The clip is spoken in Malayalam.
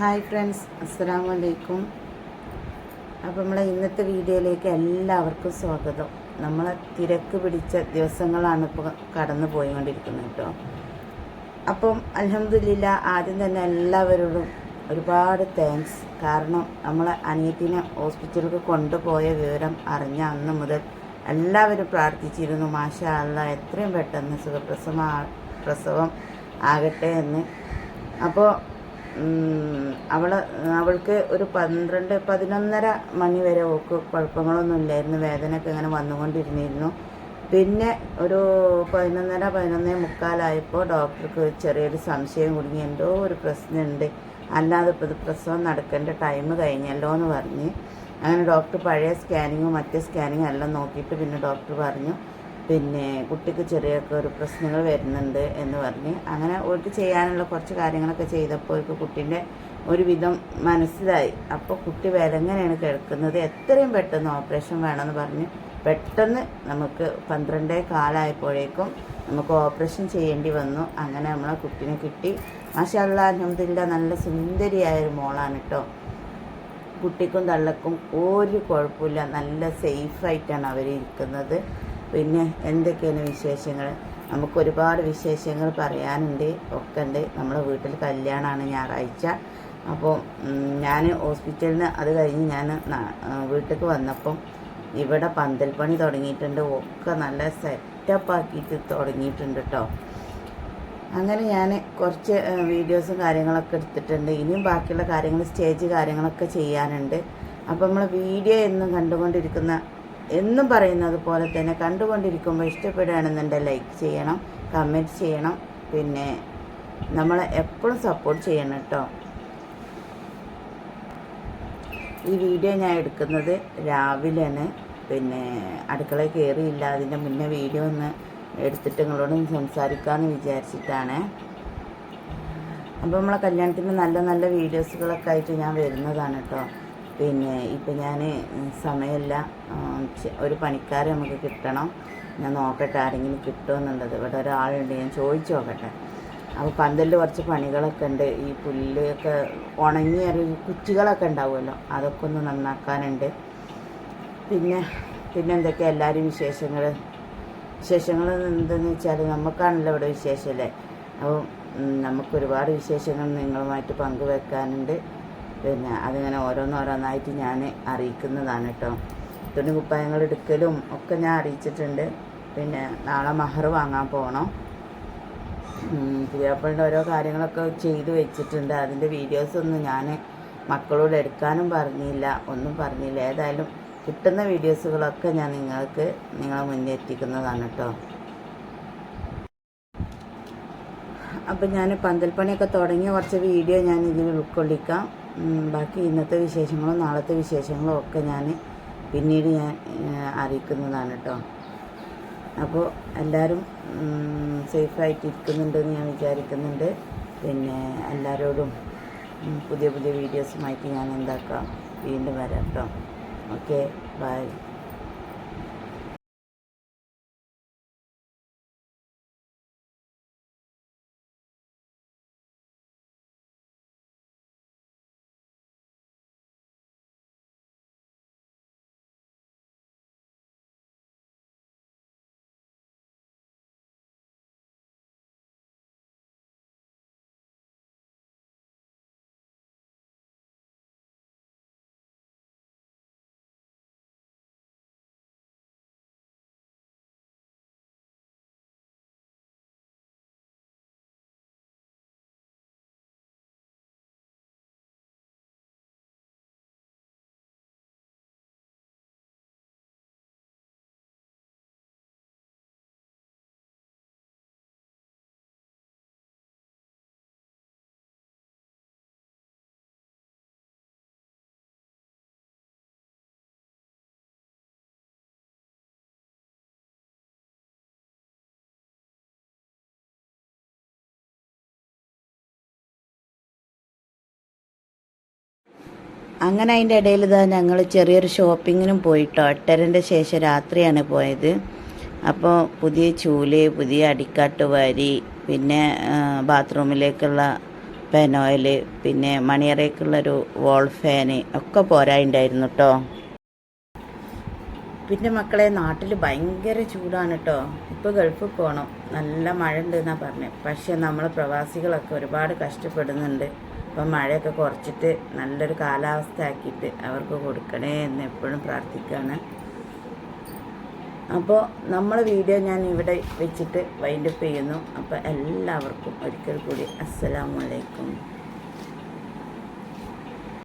ഹായ് ഫ്രണ്ട്സ് അസ്സാം വലൈക്കും അപ്പോൾ നമ്മളെ ഇന്നത്തെ വീഡിയോയിലേക്ക് എല്ലാവർക്കും സ്വാഗതം. നമ്മളെ തിരക്ക് പിടിച്ച ദിവസങ്ങളാണ് ഇപ്പോൾ കടന്നു പോയിക്കൊണ്ടിരിക്കുന്നത് കേട്ടോ. അപ്പം അലഹമില്ല ആദ്യം തന്നെ എല്ലാവരോടും ഒരുപാട് താങ്ക്സ് കാരണം നമ്മളെ അനിയത്തിനെ ഹോസ്പിറ്റലിലേക്ക് കൊണ്ടുപോയ വിവരം അറിഞ്ഞ അന്ന് മുതൽ എല്ലാവരും പ്രാർത്ഥിച്ചിരുന്നു മാഷ അല്ല എത്രയും പെട്ടെന്ന് സുഖപ്രസവ പ്രസവം ആകട്ടെ എന്ന്. അപ്പോൾ അവൾ അവൾക്ക് ഒരു പന്ത്രണ്ട് പതിനൊന്നര മണി വരെ ഓക്ക് കുഴപ്പങ്ങളൊന്നും ഇല്ലായിരുന്നു വേദനയൊക്കെ ഇങ്ങനെ വന്നുകൊണ്ടിരുന്നിരുന്നു. പിന്നെ ഒരു പതിനൊന്നര പതിനൊന്നേ മുക്കാലായപ്പോൾ ഡോക്ടർക്ക് ചെറിയൊരു സംശയം കുടുങ്ങി. എന്തോ ഒരു പ്രശ്നമുണ്ട്. അല്ലാതെ ഇപ്പോൾ ഇത് പ്രസവം നടക്കേണ്ട ടൈം കഴിഞ്ഞല്ലോ എന്ന് പറഞ്ഞ്. അങ്ങനെ ഡോക്ടർ പഴയ സ്കാനിങ്ങും മറ്റേ സ്കാനിങ്ങും എല്ലാം നോക്കിയിട്ട് പിന്നെ ഡോക്ടർ പറഞ്ഞു പിന്നെ കുട്ടിക്ക് ചെറിയൊക്കെ ഒരു പ്രശ്നങ്ങൾ വരുന്നുണ്ട് എന്ന് പറഞ്ഞ്. അങ്ങനെ ഓർക്ക് ചെയ്യാനുള്ള കുറച്ച് കാര്യങ്ങളൊക്കെ ചെയ്തപ്പോൾ കുട്ടീന്റെ ഒരുവിധം മനസ്സിലായി. അപ്പോൾ കുട്ടി വിലങ്ങനെയാണ് കിടക്കുന്നത്. എത്രയും പെട്ടെന്ന് ഓപ്പറേഷൻ വേണമെന്ന് പറഞ്ഞ് പെട്ടെന്ന് നമുക്ക് പന്ത്രണ്ടേ കാലമായപ്പോഴേക്കും നമുക്ക് ഓപ്പറേഷൻ ചെയ്യേണ്ടി വന്നു. അങ്ങനെ നമ്മളെ കുട്ടീനെ കിട്ടി. മാഷല്ല അഹമ്മദില്ല നല്ല സുന്ദരിയായ ഒരു മോളാണ് കേട്ടോ കുട്ടിക്കും തള്ളക്കും ഒരു കുഴപ്പമില്ല. നല്ല സേഫായിട്ടാണ് അവർ ഇരിക്കുന്നത്. പിന്നെ എന്തൊക്കെയാണ് വിശേഷങ്ങൾ നമുക്ക് ഒരുപാട് വിശേഷങ്ങൾ പറയാനുണ്ട്. ഒക്കെ ഉണ്ട് നമ്മളെ വീട്ടിൽ കല്യാണമാണ് ഞായറാഴ്ച. അപ്പോൾ ഞാൻ ഹോസ്പിറ്റലിൽ നിന്ന് അത് കഴിഞ്ഞ് ഞാൻ വീട്ടിലേക്ക് വന്നപ്പം ഇവിടെ പന്തൽ പണി തുടങ്ങിയിട്ടുണ്ട്. ഒക്കെ നല്ല സെറ്റപ്പ് ആക്കിയിട്ട് തുടങ്ങിയിട്ടുണ്ട് കേട്ടോ അങ്ങനെ ഞാൻ കുറച്ച് വീഡിയോസും കാര്യങ്ങളൊക്കെ എടുത്തിട്ടുണ്ട്. ഇനിയും ബാക്കിയുള്ള കാര്യങ്ങൾ സ്റ്റേജ് കാര്യങ്ങളൊക്കെ ചെയ്യാനുണ്ട്. അപ്പോൾ നമ്മൾ വീഡിയോ എന്നും കണ്ടുകൊണ്ടിരിക്കുന്ന എന്നും പറയുന്നത് പോലെ തന്നെ കണ്ടുകൊണ്ടിരിക്കുമ്പോൾ ഇഷ്ടപ്പെടുകയാണെന്നുണ്ടെങ്കിൽ ലൈക്ക് ചെയ്യണം കമന്റ് ചെയ്യണം. പിന്നെ നമ്മളെ എപ്പോഴും സപ്പോർട്ട് ചെയ്യണം കേട്ടോ ഈ വീഡിയോ ഞാൻ എടുക്കുന്നത് രാവിലെയാണ്. പിന്നെ അടുക്കള കയറിയില്ല. അതിന്റെ മുന്നേ വീഡിയോ ഒന്ന് എടുത്തിട്ട് നിങ്ങളോട് സംസാരിക്കാമെന്ന് വിചാരിച്ചിട്ടാണ്. അപ്പോൾ നമ്മളെ കല്യാണത്തിന് നല്ല നല്ല വീഡിയോസുകളൊക്കെ ആയിട്ട് ഞാൻ വരുന്നതാണ് കേട്ടോ പിന്നെ ഇപ്പം ഞാൻ സമയമില്ല. ഒരു പണിക്കാരെ നമുക്ക് കിട്ടണം. ഞാൻ നോക്കട്ടെ ആരെങ്കിലും കിട്ടുമെന്നുള്ളത് ഇവിടെ ഒരാളുണ്ട്. ഞാൻ ചോദിച്ചു നോക്കട്ടെ. അപ്പോൾ പന്തലിൽ കുറച്ച് പണികളൊക്കെ ഉണ്ട്. ഈ പുല്ലൊക്കെ ഉണങ്ങിയ കുറ്റികളൊക്കെ ഉണ്ടാവുമല്ലോ അതൊക്കെ ഒന്ന് നന്നാക്കാനുണ്ട്. പിന്നെ പിന്നെ എന്തൊക്കെ എല്ലാവരും വിശേഷങ്ങൾ വിശേഷങ്ങൾ എന്തെന്ന് വെച്ചാൽ നമുക്കാണല്ലോ ഇവിടെ വിശേഷമല്ലേ അപ്പം നമുക്കൊരുപാട് വിശേഷങ്ങൾ നിങ്ങളുമായിട്ട് പങ്കുവെക്കാനുണ്ട്. പിന്നെ അതിങ്ങനെ ഓരോന്നോരോന്നായിട്ട് ഞാൻ അറിയിക്കുന്നതാണ് കേട്ടോ. തുണി കുപ്പായങ്ങൾ എടുക്കലും ഒക്കെ ഞാൻ അറിയിച്ചിട്ടുണ്ട്. പിന്നെ നാളെ മഹർ വാങ്ങാൻ പോകണം പുതിയാപ്പിളിന്റെ ഓരോ കാര്യങ്ങളൊക്കെ ചെയ്തു വെച്ചിട്ടുണ്ട്. അതിന്റെ വീഡിയോസൊന്നും ഞാൻ മക്കളോട് എടുക്കാനും പറഞ്ഞില്ല ഒന്നും പറഞ്ഞില്ല. ഏതായാലും കിട്ടുന്ന വീഡിയോസുകളൊക്കെ ഞാൻ നിങ്ങൾക്ക് നിങ്ങളെ മുന്നേ എത്തിക്കുന്നതാണ് കേട്ടോ അപ്പം ഞാൻ പന്തൽപ്പണിയൊക്കെ തുടങ്ങിയ കുറച്ച് വീഡിയോ ഞാൻ ഇതിൽ ഉൾക്കൊള്ളിക്കാം. ബാക്കി ഇന്നത്തെ വിശേഷങ്ങളും നാളത്തെ വിശേഷങ്ങളും ഒക്കെ ഞാൻ പിന്നീട് ഞാൻ അറിയിക്കുന്നതാണ് കേട്ടോ അപ്പോൾ എല്ലാവരും സേഫായിട്ട് ഇരിക്കുന്നുണ്ടെന്ന് ഞാൻ വിചാരിക്കുന്നുണ്ട്. പിന്നെ എല്ലാവരോടും പുതിയ പുതിയ വീഡിയോസുമായിട്ട് ഞാൻ എന്താക്കാം. വീണ്ടും വരാം കേട്ടോ ഓക്കെ ബൈ. അങ്ങനെ അതിന്റെ ഇടയിൽ ഇതാ ഞങ്ങൾ ചെറിയൊരു ഷോപ്പിങ്ങിനും പോയിട്ടോ. എട്ടരന്റെ ശേഷം രാത്രിയാണ് പോയത്. അപ്പോൾ പുതിയ ചൂൽ പുതിയ അടിക്കാട്ട് വാരി പിന്നെ ബാത്റൂമിലേക്കുള്ള പെനോയിൽ പിന്നെ മണിയറയ്ക്കുള്ളൊരു വോൾ ഫാന് ഒക്കെ പോരായിണ്ടായിരുന്നു കേട്ടോ പിന്നെ മക്കളെ നാട്ടിൽ ഭയങ്കര ചൂടാണ് കേട്ടോ ഇപ്പോൾ ഗൾഫിൽ പോകണം നല്ല മഴ ഉണ്ട് എന്നാണ് പറഞ്ഞത് പക്ഷേ നമ്മൾ പ്രവാസികളൊക്കെ ഒരുപാട് കഷ്ടപ്പെടുന്നുണ്ട്. അപ്പം മഴയൊക്കെ കുറച്ചിട്ട് നല്ലൊരു കാലാവസ്ഥ ആക്കിയിട്ട് അവർക്ക് കൊടുക്കണേ എന്ന് എപ്പോഴും പ്രാർത്ഥിക്കുകയാണ് അപ്പോൾ നമ്മൾ വീഡിയോ ഞാൻ ഇവിടെ വെച്ചിട്ട് വൈൻഡപ്പ് ചെയ്യുന്നു. അപ്പോൾ എല്ലാവർക്കും ഒരിക്കൽ കൂടി അസ്സലാമു അലൈക്കും.